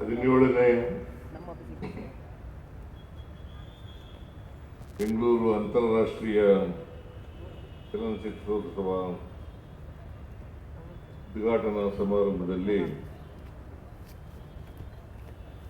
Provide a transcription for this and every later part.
ಹದಿನೇಳನೇ ಬೆಂಗಳೂರು ಅಂತಾರಾಷ್ಟ್ರೀಯ ಚಲನಚಿತ್ರೋತ್ಸವ ಉದ್ಘಾಟನಾ ಸಮಾರಂಭದಲ್ಲಿ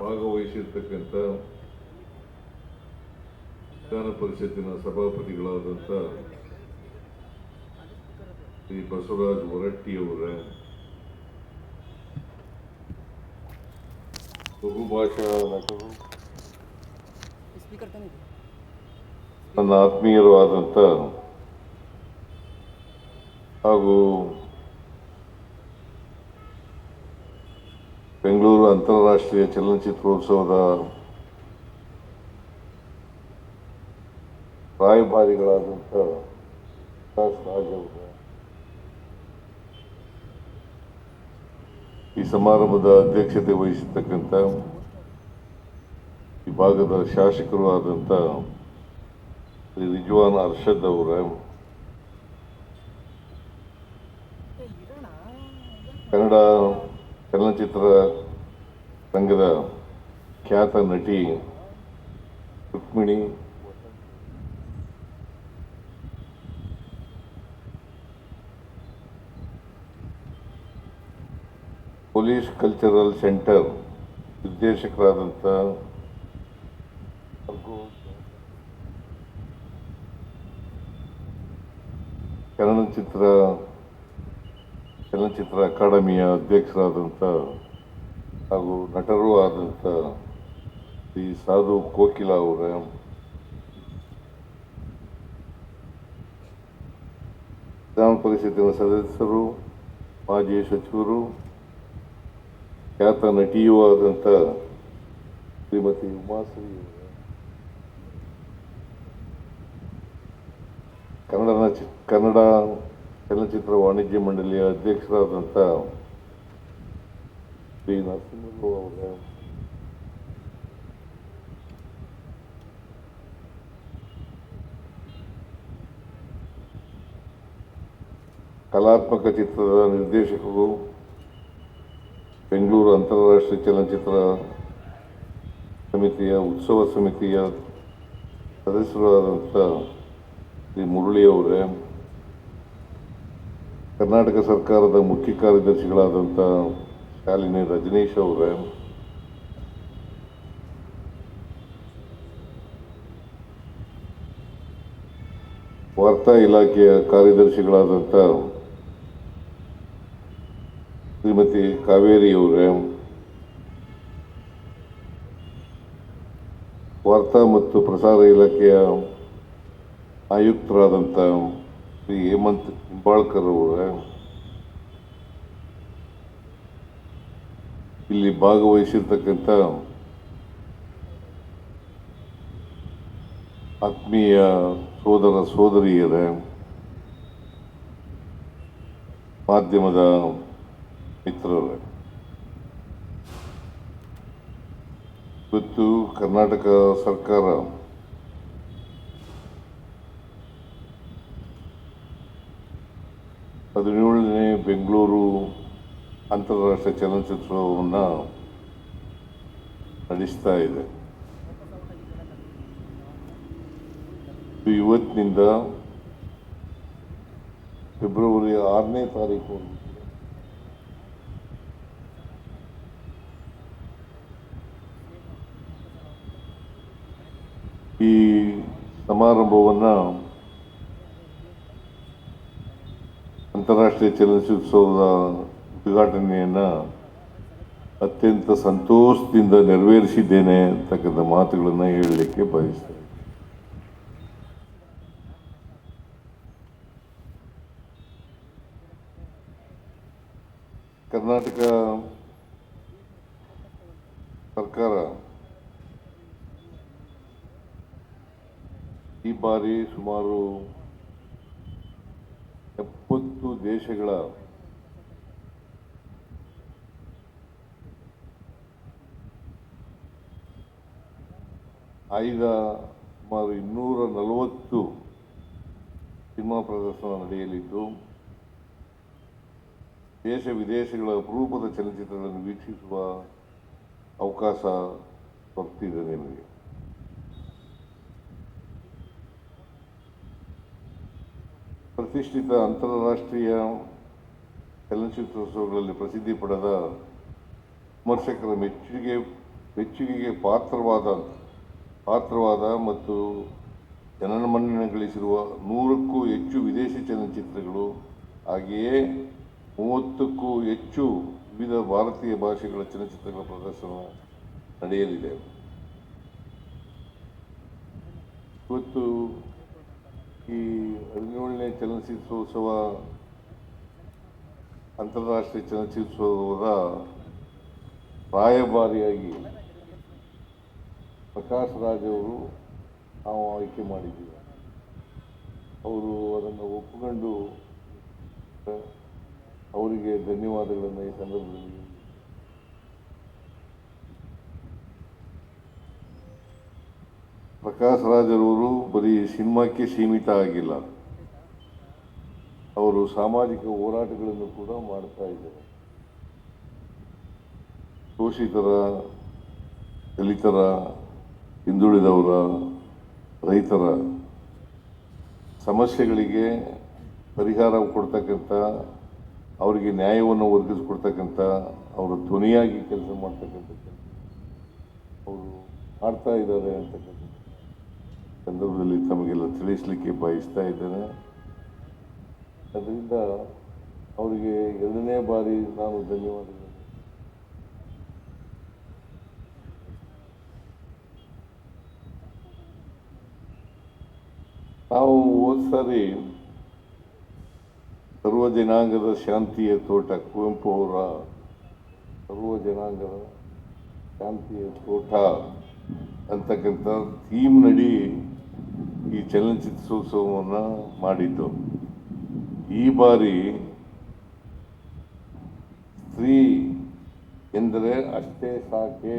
ಭಾಗವಹಿಸಿರ್ತಕ್ಕಂಥ ವಿಧಾನ ಪರಿಷತ್ತಿನ ಸಭಾಪತಿಗಳಾದಂಥ ಶ್ರೀ ಬಸವರಾಜ್ ಹೊರಟ್ಟಿಯವರ ಬಹುಭಾಷಾ ನಟರು ಸ್ಪೀಕರ್ ತಂದಿದೆ ನನ್ನ ಆತ್ಮೀಯರು ಆದಂಥ ಹಾಗೂ ಬೆಂಗಳೂರು ಅಂತಾರಾಷ್ಟ್ರೀಯ ಚಲನಚಿತ್ರೋತ್ಸವದ ರಾಯಭಾರಿಗಳಾದಂಥ ರಾಜ್ ಅವರ ಈ ಸಮಾರಂಭದ ಅಧ್ಯಕ್ಷತೆ ವಹಿಸಿರ್ತಕ್ಕಂಥ ಈ ಭಾಗದ ಶಾಸಕರು ಆದಂಥ ಶ್ರೀ ರಿಜ್ವಾನ್ ಅರ್ಷದ್ ಅವರ ಕನ್ನಡ ಚಲನಚಿತ್ರ ರಂಗದ ಖ್ಯಾತ ನಟಿ ರುಕ್ಮಿಣಿ ಪೊಲೀಸ್ ಕಲ್ಚರಲ್ ಸೆಂಟರ್ ನಿರ್ದೇಶಕರಾದಂಥ ಚಲನಚಿತ್ರ ಚಲನಚಿತ್ರ ಅಕಾಡೆಮಿಯ ಅಧ್ಯಕ್ಷರಾದಂಥ ಹಾಗೂ ನಟರೂ ಆದಂಥ ಶ್ರೀ ಸಾಧು ಕೋಕಿಲ ಅವರ. ವಿಧಾನ ಪರಿಷತ್ತಿನ ಸದಸ್ಯರು, ಮಾಜಿ ಸಚಿವರು ಖ್ಯಾತ ನಟಿಯೂ ಆದಂಥ ಶ್ರೀಮತಿ ಉಮಾಶ್ರೀ. ಕನ್ನಡ ನಚಿ ಕನ್ನಡ ಚಲನಚಿತ್ರ ವಾಣಿಜ್ಯ ಮಂಡಳಿಯ ಅಧ್ಯಕ್ಷರಾದಂಥ ಶ್ರೀ ನರಸಿಂಹರಾವ್ ಅವರ. ಕಲಾತ್ಮಕ ಚಿತ್ರದ ನಿರ್ದೇಶಕರು ಬೆಂಗಳೂರು ಅಂತಾರಾಷ್ಟ್ರೀಯ ಚಲನಚಿತ್ರ ಸಮಿತಿಯ, ಉತ್ಸವ ಸಮಿತಿಯ ಸದಸ್ಯರಾದಂಥ ಶ್ರೀ ಮುರಳಿಯವರೇ ಕರ್ನಾಟಕ ಸರ್ಕಾರದ ಮುಖ್ಯ ಕಾರ್ಯದರ್ಶಿಗಳಾದಂಥ ಶಾಲಿನಿ ರಜನೀಶ್ ಅವರೇ, ವಾರ್ತಾ ಇಲಾಖೆಯ ಕಾರ್ಯದರ್ಶಿಗಳಾದಂಥ ಶ್ರೀಮತಿ ಕಾವೇರಿ ಅವರೇ ವಾರ್ತಾ ಮತ್ತು ಪ್ರಸಾರ ಇಲಾಖೆಯ ಆಯುಕ್ತರಾದಂಥ ಶ್ರೀ ಹೇಮಂತ್ ಹಿಂಬಾಳ್ಕರ್ ಅವರೇ, ಇಲ್ಲಿ ಭಾಗವಹಿಸಿರ್ತಕ್ಕಂಥ ಆತ್ಮೀಯ ಸೋದರ ಸೋದರಿಯರೇ, ಮಾಧ್ಯಮದ ಮಿತ್ರರೇ. ಇವತ್ತು ಕರ್ನಾಟಕ ಸರ್ಕಾರ ಹದಿನೇಳನೇ ಬೆಂಗಳೂರು ಅಂತಾರಾಷ್ಟ್ರೀಯ ಚಲನಚಿತ್ರವನ್ನು ನಡೆಸ್ತಾ ಇದೆ. ಇವತ್ತಿನಿಂದ ಫೆಬ್ರವರಿ ಆರನೇ ತಾರೀಕು ಈ ಸಮಾರಂಭವನ್ನು ಅಂತಾರಾಷ್ಟ್ರೀಯ ಚಲನಚಿತ್ರೋತ್ಸವದ ಉದ್ಘಾಟನೆಯನ್ನು ಅತ್ಯಂತ ಸಂತೋಷದಿಂದ ನೆರವೇರಿಸಿದ್ದೇನೆ ಅಂತಕ್ಕಂಥ ಮಾತುಗಳನ್ನು ಹೇಳಲಿಕ್ಕೆ ಬಯಸ್ತೇನೆ. ಕರ್ನಾಟಕ ಸರ್ಕಾರ ಈ ಬಾರಿ ಸುಮಾರು ಎಪ್ಪತ್ತು ದೇಶಗಳ ಆಯ್ದ ಸುಮಾರು ಇನ್ನೂರ ನಲವತ್ತು ಸಿನಿಮಾ ಪ್ರದರ್ಶನ ನಡೆಯಲಿದ್ದು, ದೇಶ ವಿದೇಶಗಳ ಅಪರೂಪದ ಚಲನಚಿತ್ರಗಳನ್ನು ವೀಕ್ಷಿಸುವ ಅವಕಾಶ ದೊರೆತಿದೆ ನಿಮಗೆ. ಪ್ರತಿಷ್ಠಿತ ಅಂತಾರಾಷ್ಟ್ರೀಯ ಚಲನಚಿತ್ರೋತ್ಸವಗಳಲ್ಲಿ ಪ್ರಸಿದ್ಧಿ ಪಡೆದ ವಿಮರ್ಶಕರ ಮೆಚ್ಚುಗೆ, ಮೆಚ್ಚುಗೆಗೆ ಪಾತ್ರವಾದ ಪಾತ್ರವಾದ ಮತ್ತು ಜನನಮನ್ನಣೆ ಗಳಿಸಿರುವ ನೂರಕ್ಕೂ ಹೆಚ್ಚು ವಿದೇಶಿ ಚಲನಚಿತ್ರಗಳು, ಹಾಗೆಯೇ ಮೂವತ್ತಕ್ಕೂ ಹೆಚ್ಚು ವಿವಿಧ ಭಾರತೀಯ ಭಾಷೆಗಳ ಚಲನಚಿತ್ರಗಳ ಪ್ರದರ್ಶನ ನಡೆಯಲಿದೆ. ಇವತ್ತು ಈ ಹದಿನೇಳನೇ ಚಲನಚಿತ್ರೋತ್ಸವ, ಅಂತಾರಾಷ್ಟ್ರೀಯ ಚಲನಚಿತ್ರೋತ್ಸವದ ರಾಯಭಾರಿಯಾಗಿ ಪ್ರಕಾಶ್ ರಾಜ್ ಅವರು ನಾವು ಆಯ್ಕೆ ಮಾಡಿದ್ದೀವಿ. ಅವರು ಅದನ್ನು ಒಪ್ಪಿಕೊಂಡು ಅವರಿಗೆ ಧನ್ಯವಾದಗಳನ್ನು ಈ ಸಂದರ್ಭದಲ್ಲಿ ಪ್ರಕಾಶ್ ರಾಜರವರು ಬರೀ ಸಿನಿಮಾಕ್ಕೆ ಸೀಮಿತ ಆಗಿಲ್ಲ. ಅವರು ಸಾಮಾಜಿಕ ಹೋರಾಟಗಳನ್ನು ಕೂಡ ಮಾಡ್ತಾ ಇದ್ದಾರೆ. ಶೋಷಿತರ, ದಲಿತರ, ಹಿಂದುಳಿದವರ, ರೈತರ ಸಮಸ್ಯೆಗಳಿಗೆ ಪರಿಹಾರ ಕೊಡ್ತಕ್ಕಂಥ, ಅವರಿಗೆ ನ್ಯಾಯವನ್ನು ಒದಗಿಸ್ಕೊಡ್ತಕ್ಕಂಥ, ಅವರು ಧ್ವನಿಯಾಗಿ ಕೆಲಸ ಮಾಡ್ತಕ್ಕಂಥ ಅವರು ಮಾಡ್ತಾ ಇದ್ದಾರೆ ಅಂತಕ್ಕಂಥ ಸಂದರ್ಭದಲ್ಲಿ ತಮಗೆಲ್ಲ ತಿಳಿಸಲಿಕ್ಕೆ ಬಯಸ್ತಾ ಇದ್ದೇನೆ. ಅದರಿಂದ ಅವರಿಗೆ ಎರಡನೇ ಬಾರಿ ನಾನು ಧನ್ಯವಾದಗಳು. ನಾವು ಹೋದ ಸಾರಿ ಸರ್ವ ಜನಾಂಗದ ಶಾಂತಿಯ ತೋಟ ಕುವೆಂಪು ಅವರ ಸರ್ವ ಜನಾಂಗದ ಶಾಂತಿಯ ತೋಟ ಅಂತಕ್ಕಂಥ ಥೀಮ್ ನಡಿ ಈ ಚಲನಚಿತ್ರೋತ್ಸವವನ್ನು ಮಾಡಿದ್ದು. ಈ ಬಾರಿ ಸ್ತ್ರೀ ಎಂದರೆ ಅಷ್ಟೇ ಸಾಕೆ.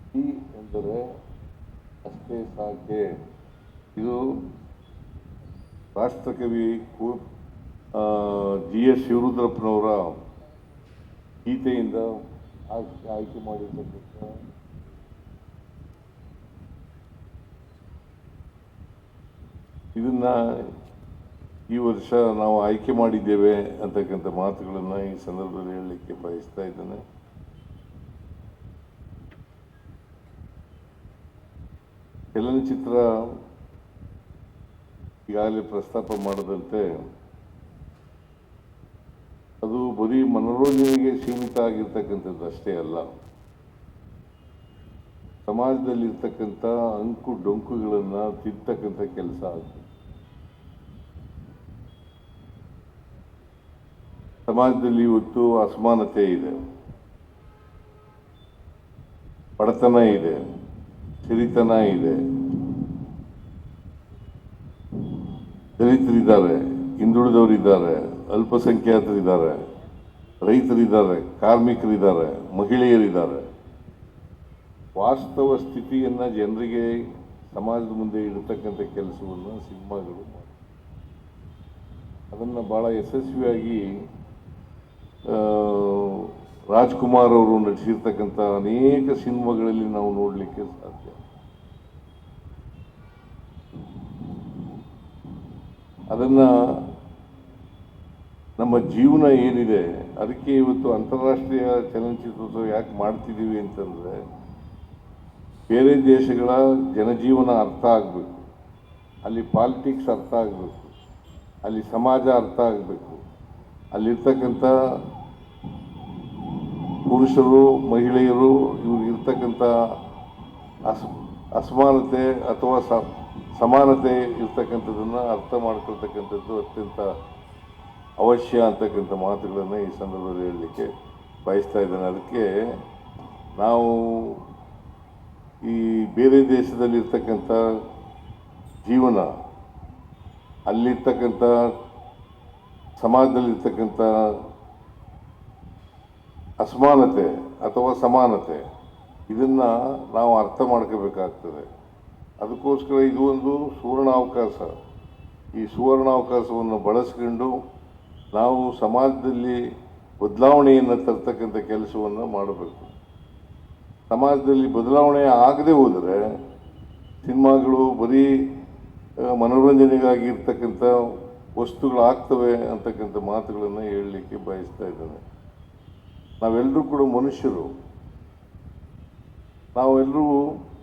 ಸ್ತ್ರೀ ಎಂದರೆ ಅಷ್ಟೇ ಸಾಕೆ. ಇದು ರಾಷ್ಟ್ರಕವಿ ಕು ಜಿ ಎಸ್ ಶಿವರುದ್ರಪ್ಪನವರ ಗೀತೆಯಿಂದ ಆಯ್ಕೆ ಮಾಡಿರ್ತಕ್ಕಂಥ ಇದನ್ನ ಈ ವರ್ಷ ನಾವು ಆಯ್ಕೆ ಮಾಡಿದ್ದೇವೆ ಅಂತಕ್ಕಂಥ ಮಾತುಗಳನ್ನು ಈ ಸಂದರ್ಭದಲ್ಲಿ ಹೇಳಲಿಕ್ಕೆ ಬಯಸ್ತಾ ಇದ್ದೇನೆ. ಚಲನಚಿತ್ರ ಈಗಾಗಲೇ ಪ್ರಸ್ತಾಪ ಮಾಡದಂತೆ ಅದು ಬರೀ ಮನೋರಂಜನೆಗೆ ಸೀಮಿತ ಆಗಿರ್ತಕ್ಕಂಥದ್ದು ಅಷ್ಟೇ ಅಲ್ಲ. ಸಮಾಜದಲ್ಲಿರ್ತಕ್ಕಂಥ ಅಂಕು ಡೊಂಕುಗಳನ್ನು ತಿಂತಕ್ಕಂಥ ಕೆಲಸ ಆಗ್ತದೆ ಸಮಾಜದಲ್ಲಿ ಇವತ್ತು ಅಸಮಾನತೆ ಇದೆ. ಬಡತನ ಇದೆ. ಸಿರಿತನ ಇದೆ. ದಲಿತರಿದ್ದಾರೆ, ಹಿಂದುಳಿದವರಿದ್ದಾರೆ, ಅಲ್ಪಸಂಖ್ಯಾತರಿದ್ದಾರೆ, ರೈತರಿದ್ದಾರೆ, ಕಾರ್ಮಿಕರಿದ್ದಾರೆ, ಮಹಿಳೆಯರಿದ್ದಾರೆ. ವಾಸ್ತವ ಸ್ಥಿತಿಯನ್ನು ಜನರಿಗೆ ಸಮಾಜದ ಮುಂದೆ ಇಡತಕ್ಕಂಥ ಕೆಲಸವನ್ನು ಸಿನಿಮಾಗಳು. ಅದನ್ನು ಭಾಳ ಯಶಸ್ವಿಯಾಗಿ ರಾಜ್ಕುಮಾರ್ ಅವರು ನಟಿಸಿರ್ತಕ್ಕಂಥ ಅನೇಕ ಸಿನಿಮಾಗಳಲ್ಲಿ ನಾವು ನೋಡಲಿಕ್ಕೆ ಸಾಧ್ಯ. ಅದನ್ನು ನಮ್ಮ ಜೀವನ ಏನಿದೆ, ಅದಕ್ಕೆ ಇವತ್ತು ಅಂತಾರಾಷ್ಟ್ರೀಯ ಚಲನಚಿತ್ರೋತ್ಸವ ಯಾಕೆ ಮಾಡ್ತಿದ್ದೀವಿ ಅಂತಂದ್ರೆ, ಬೇರೆ ದೇಶಗಳ ಜನಜೀವನ ಅರ್ಥ ಆಗಬೇಕು. ಅಲ್ಲಿ ಪಾಲಿಟಿಕ್ಸ್ ಅರ್ಥ ಆಗಬೇಕು. ಅಲ್ಲಿ ಸಮಾಜ ಅರ್ಥ ಆಗಬೇಕು. ಅಲ್ಲಿರ್ತಕ್ಕಂಥ ಪುರುಷರು, ಮಹಿಳೆಯರು ಇವ್ರಿಗೆ ಇರ್ತಕ್ಕಂಥ ಅಸ್, ಅಸಮಾನತೆ ಅಥವಾ ಸಮಾನತೆ ಇರ್ತಕ್ಕಂಥದ್ದನ್ನು ಅರ್ಥ ಮಾಡ್ಕೊಳ್ತಕ್ಕಂಥದ್ದು ಅತ್ಯಂತ ಅವಶ್ಯ ಅಂತಕ್ಕಂಥ ಮಾತುಗಳನ್ನು ಈ ಸಂದರ್ಭದಲ್ಲಿ ಹೇಳಲಿಕ್ಕೆ ಬಯಸ್ತಾ ಇದ್ದೇನೆ. ಅದಕ್ಕೆ ನಾವು ಈ ಬೇರೆ ದೇಶದಲ್ಲಿರ್ತಕ್ಕಂಥ ಜೀವನ, ಅಲ್ಲಿರ್ತಕ್ಕಂಥ ಸಮಾಜದಲ್ಲಿರ್ತಕ್ಕಂಥ ಅಸಮಾನತೆ ಅಥವಾ ಸಮಾನತೆ, ಇದನ್ನು ನಾವು ಅರ್ಥ ಮಾಡ್ಕೋಬೇಕಾಗ್ತದೆ. ಅದಕ್ಕೋಸ್ಕರ ಇದು ಒಂದು ಸುವರ್ಣಾವಕಾಶ. ಈ ಸುವರ್ಣಾವಕಾಶವನ್ನು ಬಳಸ್ಕೊಂಡು ನಾವು ಸಮಾಜದಲ್ಲಿ ಬದಲಾವಣೆಯನ್ನು ತರ್ತಕ್ಕಂಥ ಕೆಲಸವನ್ನು ಮಾಡಬೇಕು. ಸಮಾಜದಲ್ಲಿ ಬದಲಾವಣೆ ಆಗದೆ ಹೋದರೆ ಸಿನಿಮಾಗಳು ಬರೀ ಮನೋರಂಜನೆಗಾಗಿ ಇರ್ತಕ್ಕಂಥ ವಸ್ತುಗಳಾಗ್ತವೆ ಅಂತಕ್ಕಂಥ ಮಾತುಗಳನ್ನು ಹೇಳಲಿಕ್ಕೆ ಬಯಸ್ತಾ ಇದ್ದೇನೆ. ನಾವೆಲ್ಲರೂ ಕೂಡ ಮನುಷ್ಯರು. ನಾವೆಲ್ಲರೂ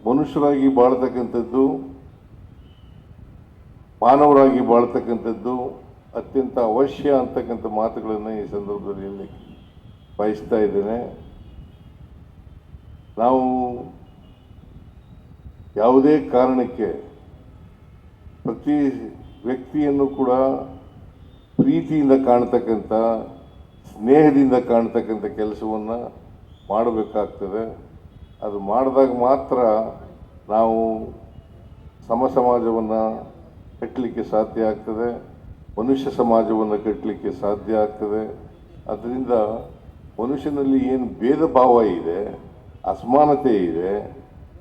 ಮನುಷ್ಯರಾಗಿ ಬಾಳ್ತಕ್ಕಂಥದ್ದು, ಮಾನವರಾಗಿ ಬಾಳ್ತಕ್ಕಂಥದ್ದು ಅತ್ಯಂತ ಅವಶ್ಯ ಅಂತಕ್ಕಂಥ ಮಾತುಗಳನ್ನು ಈ ಸಂದರ್ಭದಲ್ಲಿ ಹೇಳಲಿಕ್ಕೆ ಬಯಸ್ತಾ ಇದ್ದೇನೆ. ನಾವು ಯಾವುದೇ ಕಾರಣಕ್ಕೆ ಪ್ರತಿ ವ್ಯಕ್ತಿಯನ್ನು ಕೂಡ ಪ್ರೀತಿಯಿಂದ ಕಾಣ್ತಕ್ಕಂಥ, ಸ್ನೇಹದಿಂದ ಕಾಣ್ತಕ್ಕಂಥ ಕೆಲಸವನ್ನು ಮಾಡಬೇಕಾಗ್ತದೆ. ಅದು ಮಾಡಿದಾಗ ಮಾತ್ರ ನಾವು ಸಮ ಸಮಾಜವನ್ನು ಕಟ್ಟಲಿಕ್ಕೆ ಸಾಧ್ಯ ಆಗ್ತದೆ. ಮನುಷ್ಯ ಸಮಾಜವನ್ನು ಕಟ್ಟಲಿಕ್ಕೆ ಸಾಧ್ಯ ಆಗ್ತದೆ. ಅದರಿಂದ ಮನುಷ್ಯನಲ್ಲಿ ಏನು ಭೇದ ಭಾವ ಇದೆ, ಅಸಮಾನತೆ ಇದೆ,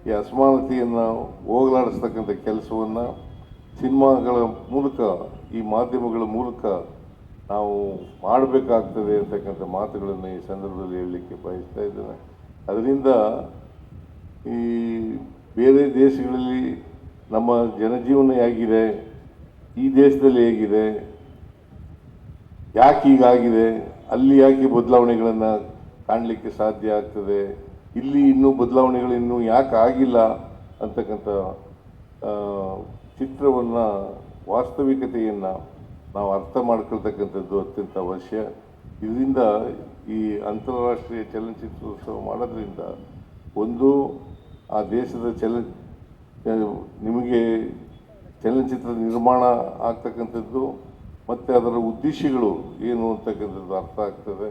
ಈ ಅಸಮಾನತೆಯನ್ನು ಹೋಗಲಾಡಿಸ್ತಕ್ಕಂಥ ಕೆಲಸವನ್ನು ಸಿನಿಮಾಗಳ ಮೂಲಕ, ಈ ಮಾಧ್ಯಮಗಳ ಮೂಲಕ ನಾವು ಮಾಡಬೇಕಾಗ್ತದೆ ಅಂತಕ್ಕಂಥ ಮಾತುಗಳನ್ನು ಈ ಸಂದರ್ಭದಲ್ಲಿ ಹೇಳಲಿಕ್ಕೆ ಬಯಸ್ತಾ ಇದ್ದೇನೆ. ಅದರಿಂದ ಈ ಬೇರೆ ದೇಶಗಳಲ್ಲಿ ನಮ್ಮ ಜನಜೀವನ ಹೇಗಿದೆ, ಈ ದೇಶದಲ್ಲಿ ಹೇಗಿದೆ, ಯಾಕೆ ಹೀಗಾಗಿದೆ, ಅಲ್ಲಿ ಯಾಕೆ ಬದಲಾವಣೆಗಳನ್ನು ಕಾಣಲಿಕ್ಕೆ ಸಾಧ್ಯ ಆಗ್ತದೆ, ಇಲ್ಲಿ ಇನ್ನೂ ಬದಲಾವಣೆಗಳು ಇನ್ನೂ ಯಾಕೆ ಆಗಿಲ್ಲ ಅಂತಕ್ಕಂಥ ಚಿತ್ರವನ್ನು ವಾಸ್ತವಿಕತೆಯನ್ನು ನಾವು ಅರ್ಥ ಮಾಡ್ಕೊಳ್ತಕ್ಕಂಥದ್ದು ಅತ್ಯಂತ ಅವಶ್ಯ. ಇದರಿಂದ ಈ ಅಂತಾರಾಷ್ಟ್ರೀಯ ಚಲನಚಿತ್ರೋತ್ಸವ ಮಾಡೋದ್ರಿಂದ ಒಂದು, ಆ ದೇಶದ ಚಲ, ನಿಮಗೆ ಚಲನಚಿತ್ರ ನಿರ್ಮಾಣ ಆಗ್ತಕ್ಕಂಥದ್ದು, ಮತ್ತು ಅದರ ಉದ್ದೇಶಗಳು ಏನು ಅಂತಕ್ಕಂಥದ್ದು ಅರ್ಥ ಆಗ್ತದೆ.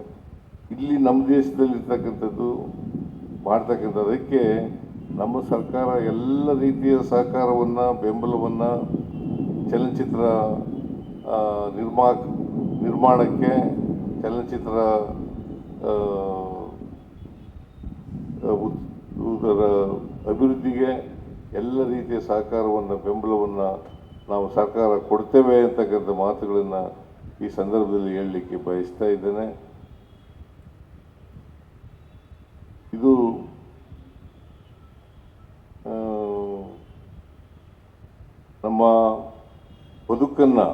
ಇಲ್ಲಿ ನಮ್ಮ ದೇಶದಲ್ಲಿರ್ತಕ್ಕಂಥದ್ದು ಮಾಡ್ತಕ್ಕಂಥದ್ದಕ್ಕೆ ನಮ್ಮ ಸರ್ಕಾರ ಎಲ್ಲ ರೀತಿಯ ಸಹಕಾರವನ್ನು, ಬೆಂಬಲವನ್ನು ಚಲನಚಿತ್ರ ನಿರ್ಮಾ ನಿರ್ಮಾಣಕ್ಕೆ, ಚಲನಚಿತ್ರ ಇದರ ಅಭಿವೃದ್ಧಿಗೆ ಎಲ್ಲ ರೀತಿಯ ಸಹಕಾರವನ್ನು, ಬೆಂಬಲವನ್ನು ನಾವು ಸರ್ಕಾರ ಕೊಡ್ತೇವೆ ಅಂತಕ್ಕಂಥ ಮಾತುಗಳನ್ನು ಈ ಸಂದರ್ಭದಲ್ಲಿ ಹೇಳಲಿಕ್ಕೆ ಬಯಸ್ತಾ ಇದ್ದೇನೆ ಇದು ಆ, ನಮ್ಮ ಬದುಕನ್ನು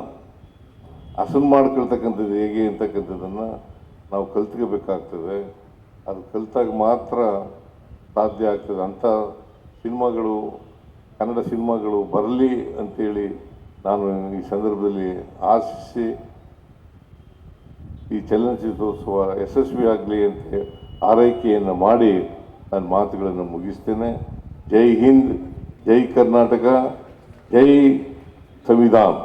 ಹಸನ್ ಮಾಡ್ಕೊಳ್ತಕ್ಕಂಥದ್ದು ಹೇಗೆ ಅಂತಕ್ಕಂಥದ್ದನ್ನು ನಾವು ಕಲ್ತ್ಕೋಬೇಕಾಗ್ತದೆ. ಅದು ಕಲಿತಾಗ ಮಾತ್ರ ಸಾಧ್ಯ ಆಗ್ತದೆ. ಅಂಥ ಸಿನಿಮಾಗಳು, ಕನ್ನಡ ಸಿನಿಮಾಗಳು ಬರಲಿ ಅಂತೇಳಿ ನಾನು ಈ ಸಂದರ್ಭದಲ್ಲಿ ಆಶಿಸಿ ಈ ಚಲನಚಿತ್ರೋತ್ಸವ ಯಶಸ್ವಿ ಆಗಲಿ ಅಂತ ಆರೈಕೆಯನ್ನು ಮಾಡಿ ನನ್ನ ಮಾತುಗಳನ್ನು ಮುಗಿಸ್ತೇನೆ. ಜೈ ಹಿಂದ್, ಜೈ ಕರ್ನಾಟಕ, ಜೈ ಸಂವಿಧಾನ್.